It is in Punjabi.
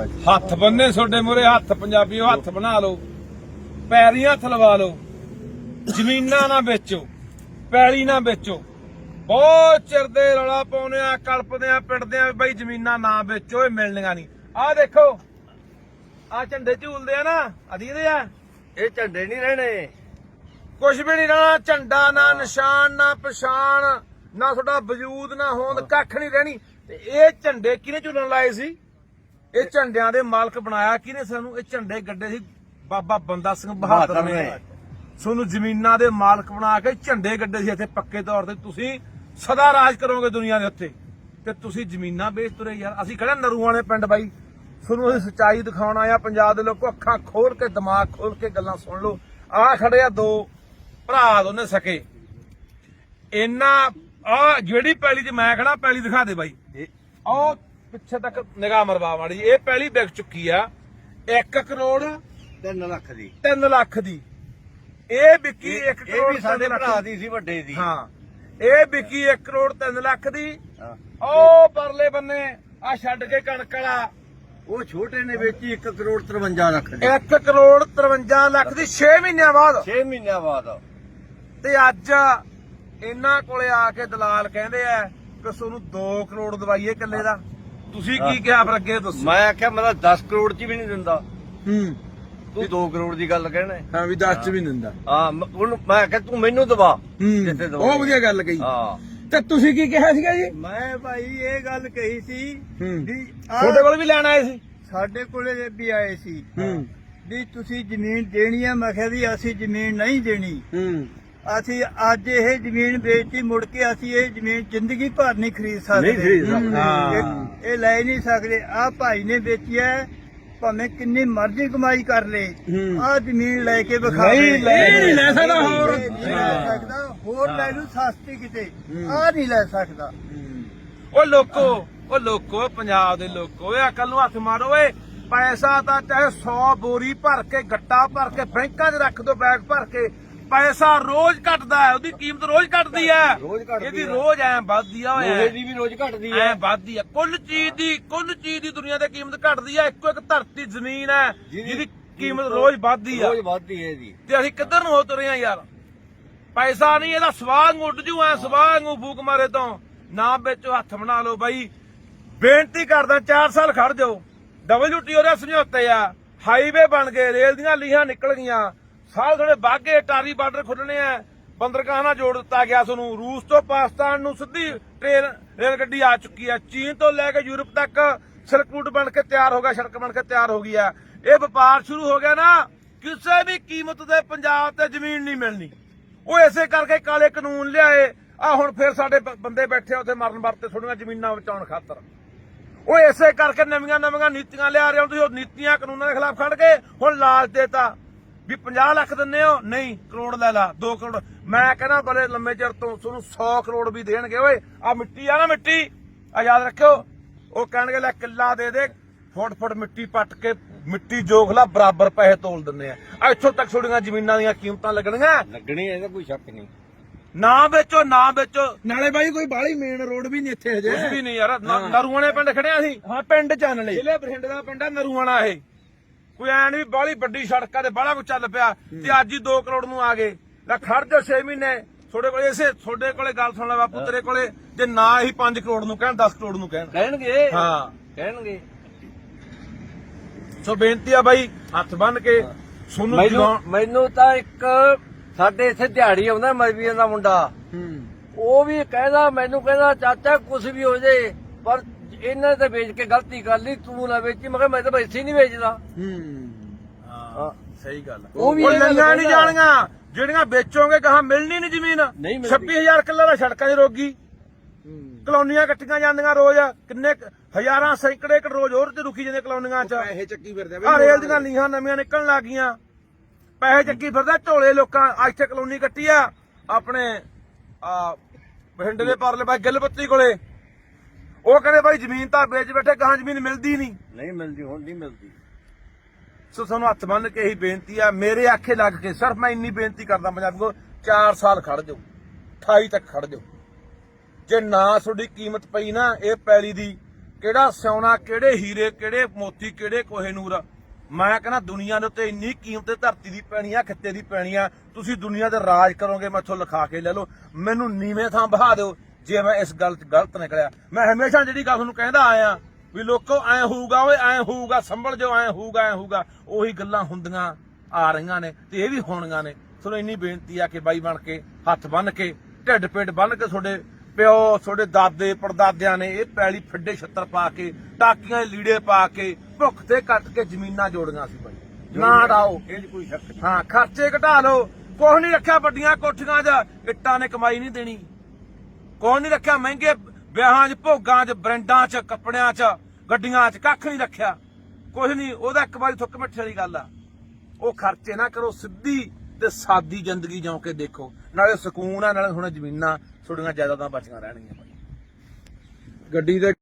ਹੱਥ ਬੰਨੇ ਤੁਹਾਡੇ ਮੂਰੇ ਹੱਥ ਪੰਜਾਬੀਓ ਹੱਥ ਬਣਾ ਲਓ। ਪੈਰੀ ਹੱਥ ਲਵਾ ਲਓ। ਜ਼ਮੀਨਾਂ ਨਾ ਵੇਚੋ ਪੈਲੀ ਨਾ ਵੇਚੋ। ਬਹੁਤ ਚਿਰ ਦੇ ਰੌਲਾ ਪਾਉਨੇ ਆ ਕਲਪਦੇ ਆ ਪਿੰਡਦੇ ਆ ਬਈ ਜ਼ਮੀਨਾਂ ਨਾ ਵੇਚੋ ਇਹ ਮਿਲਣੀਆਂ ਨਹੀਂ। ਆਹ ਦੇਖੋ ਆ ਝੰਡੇ ਝੂਲਦੇ ਆ ਨਾ ਅਧੀਦੇ ਆ। ਇਹ ਝੰਡੇ ਨਹੀਂ ਰਹਿਣੇ। ਕੁਝ ਵੀ ਨਹੀਂ ਰਹਿਣਾ ਝੰਡਾ ਨਾ ਨਿਸ਼ਾਨ ਨਾ ਪਛਾਣ ਨਾ ਤੁਹਾਡਾ ਵਜੂਦ ਨਾ ਹੋਂਦ ਕੱਖ ਨਹੀਂ ਰਹਿਣੀ। ਤੇ ਇਹ ਝੰਡੇ ਕਿਹਨੇ ਝੂਲਣ ਲਾਏ ਸੀ? ਇਹ ਝੰਡਿਆਂ ਦੇ ਮਾਲਕ ਬਣਾਇਆ ਕਿਹਨੇ ਸਾਨੂੰ ਇਹ ਝੰਡੇ ਗੱਡੇ ਸੀ? ਬਾਬਾ ਬੰਦਾ ਸਿੰਘ ਬਹਾਦਰ ਨੇ। ਤੁਹਾਨੂੰ ਜ਼ਮੀਨਾਂ ਦੇ ਮਾਲਕ ਬਣਾ ਕੇ ਝੰਡੇ ਗੱਡੇ ਸੀ ਇੱਥੇ ਪੱਕੇ ਤੌਰ ਤੇ। ਤੁਸੀਂ ਸਦਾ ਰਾਜ ਕਰੋਗੇ ਦੁਨੀਆ ਦੇ ਉੱਤੇ। ਤੇ ਤੁਸੀਂ ਜ਼ਮੀਨਾਂ ਵੇਚ ਤੁਰੇ ਯਾਰ। ਅਸੀਂ ਖੜੇ ਨਰੂਆਂ ਨੇ ਪਿੰਡ ਬਾਈ? ਤੁਹਾਨੂੰ ਅਸੀਂ ਸੱਚਾਈ ਦਿਖਾਉਣ ਆਇਆ ਪੰਜਾਬ ਦੇ ਲੋਕੋ ਅੱਖਾਂ ਖੋਲ ਕੇ ਦਿਮਾਗ ਖੋਲ ਕੇ ਗੱਲਾਂ ਸੁਣ ਲਓ। ਆ ਖੜੇ ਆ ਦੋ ਭਰਾ ਦੋਨੇ ਸਕੇ। ਇੰਨਾ ਆ ਜਿਹੜੀ ਪੈਲੀ 'ਚ ਮੈਂ ਖੜਾ ਪੈਲੀ ਦਿਖਾ ਦੇ ਬਾਈ। ਉਹ ਪਿੱਛੇ ਤੱਕ ਨਿਗਾਹ ਮਰਵਾ ਮਾੜੀ। ਇਹ ਪਹਿਲੀ ਵਿਕ ਚੁੱਕੀ ਆ। 1 ਕਰੋੜ 3 ਲੱਖ ਦੀ। 3 ਲੱਖ ਦੀ। ਇਹ ਵਿਕੀ 1 ਇਹ ਕਰੋੜ ਵੀ ਸਾਡੇ ਭਰਾ ਦੀ ਸੀ ਵੱਡੇ ਦੀ। ਹਾਂ। ਇਹ ਵਿਕੀ 1 ਕਰੋੜ 3 ਲੱਖ ਦੀ। ਉਹ ਪਰਲੇ ਬੰਨੇ ਆ ਛੱਡ ਕੇ ਕਣਕ ਵਾਲਾ। ਉਹ ਛੋਟੇ ਨੇ ਵੇਚੀ 1 ਕਰੋੜ 53 ਲੱਖ ਦੀ। 1 ਕਰੋੜ 53 ਲੱਖ ਦੀ। 6 ਮਹੀਨਿਆਂ ਬਾਅਦ। 6 ਮਹੀਨਿਆਂ ਬਾਅਦ। ਤੇ ਅੱਜ ਇਹਨਾਂ ਕੋਲੇ ਆ ਕੇ ਦਲਾਲ ਕਹਿੰਦੇ ਆ ਕਿ ਤੁਹਾਨੂੰ 2 ਕਰੋੜ ਦਵਾਈਏ ਕਿੱਲੇ ਦਾ। ਤੁਸੀਂ ਕੀ ਕਿਹਾ ਫਿਰ ਅੱਗੇ ਦੱਸੋ। ਮੈਂ ਆਖਿਆ ਮੈਂ ਤਾਂ 10 ਕਰੋੜ ਚ ਵੀ ਨਹੀਂ ਦਿੰਦਾ। ਹੂੰ। ਤੂੰ 2 ਕਰੋੜ ਦੀ ਗੱਲ ਕਹਿਣਾ ਹੈ। ਹਾਂ ਵੀ 10 ਚ ਵੀ ਨਹੀਂ ਦਿੰਦਾ। ਹਾਂ ਮ- ਉਹਨੂੰ ਮੈਂ ਆਖਿਆ ਤੂੰ ਮੈਨੂੰ ਦਵਾ ਜਿੱਥੇ ਦਵਾ ਉਹ ਵਧੀਆ ਗੱਲ ਕਹੀ। ਹਾਂ। ਤੇ ਤੁਸੀਂ ਕੀ ਕਿਹਾ ਸੀਗਾ ਜੀ? ਮੈਂ ਭਾਈ ਇਹ ਗੱਲ ਕਹੀ ਸੀ ਹੂੰ। ਵੀ ਆਹ ਤੁਹਾਡੇ ਕੋਲ ਵੀ ਲੈਣ ਆਏ ਸੀ? ਸਾਡੇ ਕੋਲੇ ਵੀ ਆਏ ਸੀ। ਹੂੰ। ਵੀ ਤੁਸੀਂ ਜ਼ਮੀਨ ਦੇਣੀ ਹੈ ਮੈਂ ਕਿਹਾ ਵੀ ਅਸੀਂ ਜ਼ਮੀਨ ਨਹੀਂ ਦੇਣੀ। ਹੂੰ। ਅਸੀਂ ਅੱਜ ਇਹ ਜ਼ਮੀਨ ਵੇਚੀ ਮੁੜ ਕੇ ਅਸੀਂ ਇਹ ਜ਼ਮੀਨ ਜ਼ਿੰਦਗੀ ਭਰ ਨਹੀਂ ਖਰੀਦ ਸਕਦੇ। ਨਹੀਂ ਖਰੀਦ ਸਕਦੇ। ਹੂੰ। ਹਾਂ। ਇਹ- ਇਹ ਲੈ ਨਹੀਂ ਸਕਦੇ। ਆ ਭਾਈ ਨੇ ਵੇਚੀ ਹੈ ਭਾਵੇਂ ਕਿੰਨੀ ਮਰਜ਼ੀ ਕਮਾਈ ਕਰ ਲੇ। ਹੂੰ। ਆ ਜ਼ਮੀਨ ਲੈ ਕੇ ਵਿਖਾਵੇ ਨਹੀਂ ਲੈ- ਇਹ ਨਹੀਂ ਲੈ ਸਕਦਾ ਹੋਰ। ਇਹ ਨਹੀਂ ਲੈ ਸਕਦਾ। ਹੋਰ ਲੈ ਲੂ ਸਸਤੀ ਕਿਤੇ। ਆ ਨਹੀਂ ਲੈ ਸਕਦਾ। ਉਹ ਲੋਕੋ ਉਹ ਲੋਕੋ ਪੰਜਾਬ ਦੇ ਲੋਕੋ ਇਹ ਅਕਲ ਨੂੰ ਹੱਥ ਮਾਰੋ ਓਏ। ਪੈਸਾ ਤਾਂ ਚਾਹੇ 100 ਬੋਰੀ ਭਰ ਕੇ ਗੱਟਾ ਭਰ ਕੇ ਬੈਂਕਾਂ 'ਚ ਰੱਖ ਦੋ ਬੈਗ ਭਰ ਕੇ। ਪੈਸਾ ਰੋਜ਼ ਘਟਦਾ ਹੈ ਉਹਦੀ ਕੀਮਤ ਰੋਜ਼ ਘਟਦੀ ਹੈ। ਰੋਜ਼ ਘਟਦੀ ਇਹਦੀ ਹੈ। ਰੋਜ਼ ਐ ਵੱਧਦੀ ਆ ਲੋਹੇ ਦੀ ਵੀ ਰੋਜ਼ ਘਟਦੀ ਐ ਹੈ ਵੱਧਦੀ ਆ। ਕੁੱਲ ਚੀਜ਼ ਦੀ ਕੁੱਲ ਚੀਜ਼ ਦੀ ਦੁਨੀਆ ਤੇ ਕੀਮਤ ਘਟਦੀ ਆ ਇੱਕੋ ਇੱਕ ਧਰਤੀ ਜ਼ਮੀਨ ਹੈ ਜਿਹਦੀ ਕੀਮਤ ਰੋਜ਼ ਵੱਧਦੀ ਆ। ਰੋਜ਼ ਵੱਧਦੀ ਹੈ ਇਹਦੀ। ਤੇ ਅਸੀਂ ਕਿੱਧਰ ਨੂੰ ਹੋ ਤੁਰੇ ਆ ਯਾਰ? ਪੈਸਾ ਨਹੀਂ ਇਹਦਾ ਸਵਾਹ ਨੂੰ ਉੱਡ ਜੂ ਐ ਸਵਾਹ ਨੂੰ ਫੂਕ ਮਾਰੇ ਤੋਂ। ਨਾ ਵਿੱਚੋਂ ਹੱਥ ਬਣਾ ਲਓ ਬਾਈ। ਬੇਨਤੀ ਕਰਦਾ 4 ਸਾਲ ਖੜ ਜਾਓ। ਡਬਲਯੂਟੀਓ ਦੇ ਸਮਝੌਤੇ ਆ। ਹਾਈਵੇ ਬਣ ਗਏ ਰੇਲ ਦੀਆਂ ਲੀਹਾਂ ਨਿਕਲ ਗਈਆਂ। ਸਾਰੇ ਥੋੜੇ ਬਾਗੇ ਟਾਰੀ ਬਾਰਡਰ ਖੁੱਲਣੇ ਆ। ਬੰਦਰਗਾਹ ਨਾਲ ਜੋੜ ਦਿੱਤਾ ਗਿਆ ਤੁਹਾਨੂੰ ਰੂਸ ਤੋਂ ਪਾਕਿਸਤਾਨ ਨੂੰ ਸਿੱਧੀ ਟ੍ਰੇਨ ਰੇਲ ਗੱਡੀ ਆ ਚੁੱਕੀ ਹੈ ਚੀਨ ਤੋਂ ਲੈ ਕੇ ਯੂਰਪ ਤੱਕ ਸੜਕ ਰੂਟ ਬਣ ਕੇ ਤਿਆਰ ਹੋ ਗਿਆ, ਸੜਕ ਬਣ ਕੇ ਤਿਆਰ ਹੋ ਗਈ ਆ। ਇਹ ਵਪਾਰ ਸ਼ੁਰੂ ਹੋ ਗਿਆ ਨਾ। ਕਿਸੇ ਵੀ ਕੀਮਤ ਤੇ ਪੰਜਾਬ ਤੇ ਜ਼ਮੀਨ ਨਹੀਂ ਮਿਲਣੀ। ਉਹ ਐਸੇ ਕਰਕੇ ਕਾਲੇ ਕਾਨੂੰਨ ਲਿਆਏ। ਆ ਹੁਣ ਫਿਰ ਸਾਡੇ ਬੰਦੇ ਬੈਠੇ ਉੱਥੇ ਮਰਨ ਵਰਤੇ ਥੋੜੀਆਂ ਜ਼ਮੀਨਾਂ ਬਚਾਉਣ ਖਾਤਰ। ਉਹ ਐਸੇ ਕਰਕੇ ਨਵੀਆਂ ਨਵੀਆਂ ਨੀਤੀਆਂ ਲਿਆ ਰਹੇ ਹੋ। ਤੁਸੀਂ ਉਹ ਨੀਤੀਆਂ ਕਾਨੂੰਨਾਂ ਦੇ ਖਿਲਾਫ ਖੜ ਕੇ ਹੁਣ ਲਾਲਚ ਦੇਤਾ। ਵੀ 50 ਲੱਖ ਦਿੰਨੇ ਹੋ? ਨਹੀਂ ਕਰੋੜ ਲੈ ਲਾ 2 ਕਰੋੜ। ਮੈਂ ਕਹਿੰਦਾ ਬੜੇ ਲੰਮੇ ਚਿਰ ਤੋਂ ਤੁਹਾਨੂੰ 100 ਕਰੋੜ ਵੀ ਦੇਣਗੇ ਓਏ ਆ ਮਿੱਟੀ ਆ ਨਾ ਮਿੱਟੀ ਆ ਯਾਦ ਰੱਖਿਓ ਉਹ ਕਹਿਣਗੇ ਲੈ ਕਿੱਲਾ ਦੇ ਦੇ ਫੁੱਟ ਫੁੱਟ ਮਿੱਟੀ ਪੱਟ ਕੇ ਮਿੱਟੀ ਜੋਖਲਾ ਬਰਾਬਰ ਪੈਸੇ ਤੋਲ ਦਿੰਦੇ ਆ। ਆ ਇੱਥੋਂ ਤੱਕ ਛੋੜੀਆਂ ਜ਼ਮੀਨਾਂ ਦੀਆਂ ਕੀਮਤਾਂ ਲੱਗਣੀਆਂ ਲੱਗਣੀ ਇਹਦਾ ਕੋਈ ਸ਼ੱਕ ਨਹੀਂ। ਨਾ ਵੇਚੋ ਨਾ ਵੇਚੋ। ਨਾਲੇ ਬਾਈ ਕੋਈ ਬਾਹਲੀ ਮੇਨ ਰੋਡ ਵੀ ਨਹੀਂ ਇੱਥੇ ਹਜੇ। ਕੁਝ ਵੀ ਨਹੀਂ ਯਾਰ ਨ- ਨਰੂਆਣੇ ਪਿੰਡ ਖੜਿਆ ਸੀ ਹਾਂ ਪਿੰਡ ਚੰਨ ਲਈ ਜ਼ਿਲ੍ਹੇ ਬਠਿੰਡੇ ਦਾ ਪਿੰਡ ਆ ਨਰੂਆਣਾ ਇਹ। ਕੋਈ ਐ ਨਹੀਂ ਬਾਹਲੀ ਵੱਡੀ ਸੜਕਾਂ ਤੇ ਬਾਹਲਾ ਕੁ ਚੱਲ ਪਿਆ ਤੇ ਅੱਜ ਹੀ 2 ਕਰੋੜ ਨੂੰ ਆ ਗਏ। ਲੈ ਖੜ ਜਾ 6 ਮਹੀਨੇ। ਤੁਹਾਡੇ ਕੋਲੇ ਇਸੇ ਤੁਹਾਡੇ ਕੋਲੇ ਗੱਲ ਸੁਣ ਲੈ ਬਾਪੂ ਤੇਰੇ ਕੋਲੇ ਜੇ ਨਾ ਹੀ 5 ਕਰੋੜ ਨੂੰ ਕਹਿਣ 10 ਕਰੋੜ ਨੂੰ ਕਹਿਣ। ਕਹਿਣਗੇ। ਹਾਂ। ਕਹਿਣਗੇ। ਸੋ ਬੇਨਤੀ ਆ ਬਾਈ ਹੱਥ ਬੰਨ ਕੇ ਸੁਣੂ ਮੈਨੂੰ ਜਗਾਉਣ ਮੈਨੂੰ ਤਾਂ ਇੱਕ ਸਾਡੇ ਇੱਥੇ ਦਿਹਾੜੀ ਆਉਂਦਾ ਮਜਬੀਆਂ ਦਾ ਮੁੰਡਾ। ਉਹ ਵੀ ਕਹਿੰਦਾ ਮੈਨੂੰ ਕਹਿੰਦਾ ਚਾਚਾ ਕੁਝ ਵੀ ਹੋ ਜੇ ਪਰ ਇਹਨਾਂ ਤੇ ਵੇਚ ਕੇ ਗਲਤੀ ਕਰ ਲਈ ਤੂੰ ਨਾ ਵੇਚੀ। ਮੈਂ ਕਿਹਾ ਮੈਂ ਤਾਂ ਹੀ ਨਹੀਂ ਵੇਚਦਾ। ਹਾਂ। ਸਹੀ ਗੱਲ। ਉਹ ਵੀ ਗੱਲ ਲੰਗਾ ਨਹੀਂ। ਜਾਣੀਆਂ। ਜਿਹੜੀਆਂ ਵੇਚੋਗੇ ਕਹਾ ਮਿਲਣੀ ਨਹੀਂ ਜ਼ਮੀਨ। ਨਹੀਂ ਮਿਲਦੀ। 26000 ਕਿੱਲਾ ਦਾ ਸੜਕਾਂ 'ਚ ਰੋਗੀ। ਕਲੋਨੀਆਂ ਕੱਟੀਆਂ ਜਾਂਦੀਆਂ ਰੋਜ਼। ਕਿੰਨੇ ਕੁ- ਹਜ਼ਾਰਾਂ ਸੈਂਕੜੇ ਏਕੜ ਰੋਜ਼ ਹੋਰ ਤੇ ਰੁਕੀ ਜਾਂਦੇ ਕਲੋਨੀਆਂ 'ਚ। ਪੈਸੇ ਚੱਕੀ ਫਿਰਦੇ ਆ ਰੇਲ ਦੀਆਂ ਲੀਹਾਂ ਨਵੀਆਂ ਨਿਕਲਣ ਲੱਗ ਗਈਆਂ ਪੈਸੇ ਚੱਕੀ ਫਿਰਦਾ ਝੋਲੇ ਲੋਕਾਂ ਆ ਇੱਥੇ ਕਲੋਨੀ ਕੱਟੀ ਆ। ਆਪਣੇ ਆ ਬਠਿੰਡੇ ਦੇ ਪਰਲੇ ਬਾਈ ਗਿੱਲਪੱਤੀ ਕੋਲੇ। ਉਹ ਕਹਿੰਦੇ ਬਾਈ ਜ਼ਮੀਨ ਤਾਂ ਵੇਚ ਬੈਠੇ ਗਾਂ ਜ਼ਮੀਨ ਮਿਲਦੀ ਨਹੀਂ। ਨਹੀਂ ਮਿਲਦੀ ਹੁਣ ਨਹੀਂ ਮਿਲਦੀ। ਸੋ ਤੁਹਾਨੂੰ ਹੱਥ ਬੰਨ ਕੇ ਇਹੀ ਬੇਨਤੀ ਆ ਮੇਰੇ ਆਖੇ ਲੱਗ ਕੇ ਸਿਰਫ ਮੈਂ ਇੰਨੀ ਬੇਨਤੀ ਕਰਦਾ ਪੰਜਾਬੀ ਕੋ 4 ਸਾਲ ਖੜ ਜਾਓ 28 ਤੱਕ ਖੜ ਜਾਓ। ਜੇ ਨਾ ਤੁਹਾਡੀ ਕੀਮਤ ਪਈ ਨਾ ਇਹ ਪੈਲੀ ਦੀ ਕਿਹੜਾ ਸੋਨਾ ਕਿਹੜੇ ਹੀਰੇ ਕਿਹੜੇ ਮੋਤੀ ਕਿਹੜੇ ਕੋਹੇਨੂਰ ਮੈਂ ਕਹਿੰਦਾ ਦੁਨੀਆ ਦੇ ਉੱਤੇ ਇੰਨੀ ਕੀਮਤ ਤੇ ਧਰਤੀ ਦੀ ਪੈਣੀ ਆ ਖਿੱਤੇ ਦੀ ਪੈਣੀ ਆ ਤੁਸੀਂ ਦੁਨੀਆ ਤੇ ਰਾਜ ਕਰੋਗੇ ਮੈਥੋਂ ਲਿਖਾ ਕੇ ਲੈ ਲਓ ਮੈਨੂੰ ਨੀਵੇਂ ਥਾਂ ਬਹਾ ਦਿਓ। ਜੇ ਮੈਂ ਇਸ ਗੱਲ 'ਚ ਗਲਤ ਨਿਕਲਿਆ ਮੈਂ ਹਮੇਸ਼ਾ ਜਿਹੜੀ ਗੱਲ ਤੁਹਾਨੂੰ ਕਹਿੰਦਾ ਆਇਆ ਵੀ ਲੋਕੋ ਐ ਹੋਊਗਾ ਓਏ ਐ ਹੋਊਗਾ ਸੰਭਲ ਜਾਓ ਐ ਹੋਊਗਾ ਐ ਹੋਊਗਾ ਉਹੀ ਗੱਲਾਂ ਹੁੰਦੀਆਂ ਆ ਰਹੀਆਂ ਨੇ ਤੇ ਇਹ ਵੀ ਹੋਣੀਆਂ ਨੇ। ਤੁਹਾਨੂੰ ਇੰਨੀ ਬੇਨਤੀ ਆ ਕਿ ਬਾਈ ਬਣ ਕੇ ਹੱਥ ਬੰਨ ਕੇ ਢਿੱਡ ਪੇਟ ਬੰਨ ਕੇ ਤੁਹਾਡੇ ਪਿਓ ਤੁਹਾਡੇ ਦਾਦੇ ਪੜਦਾਦਿਆਂ ਨੇ ਇਹ ਪੈਲੀ ਫਿੱਡੇ ਛੱਤਰ ਪਾ ਕੇ ਟਾਕੀਆਂ ਲੀੜੇ ਪਾ ਕੇ ਭੁੱਖ ਤੇ ਕੱਟ ਕੇ ਜ਼ਮੀਨਾਂ ਜੋੜੀਆਂ ਸੀ ਬਾਈ। ਨਾ ਡਾਓ। ਇਹ ਕੋਈ ਸ਼ੱਕ ਨਹੀਂ। ਹਾਂ ਖਰਚੇ ਘਟਾ ਲਓ। ਕੁਛ ਨਹੀਂ ਰੱਖਿਆ ਵੱਡੀਆਂ ਕੋਠੀਆਂ 'ਚ। ਇੱਟਾਂ ਨੇ ਕਮਾਈ ਨਹੀਂ ਦੇਣੀ। ਕੁਛ ਨਹੀਂ ਰੱਖਿਆ ਮਹਿੰਗੇ ਵਿਆਹਾਂ 'ਚ, ਭੋਗਾਂ 'ਚ, ਬ੍ਰਾਂਡਾਂ 'ਚ, ਕੱਪੜਿਆਂ 'ਚ, ਗੱਡੀਆਂ 'ਚ, ਕੱਖ ਨਹੀਂ ਰੱਖਿਆ। ਕੁਛ ਨਹੀਂ, ਉਹਦਾ ਇੱਕ ਵਾਰੀ ਥੁੱਕ ਮਿੱਠੇ ਵਾਲੀ ਗੱਲ ਆ। ਉਹ ਖਰਚੇ ਨਾ ਕਰੋ, ਸਿੱਧੀ ਤੇ ਸਾਦੀ ਜ਼ਿੰਦਗੀ ਜਿਉ ਕੇ ਦੇਖੋ। ਨਾਲੇ ਸਕੂਨ ਆ, ਨਾਲੇ ਹੁਣ ਜ਼ਮੀਨਾਂ, ਤੁਹਾਡੀਆਂ ਜਾਇਦਾਦਾਂ ਬਚੀਆਂ ਰਹਿਣਗੀਆਂ। ਗੱਡੀ ਦੇ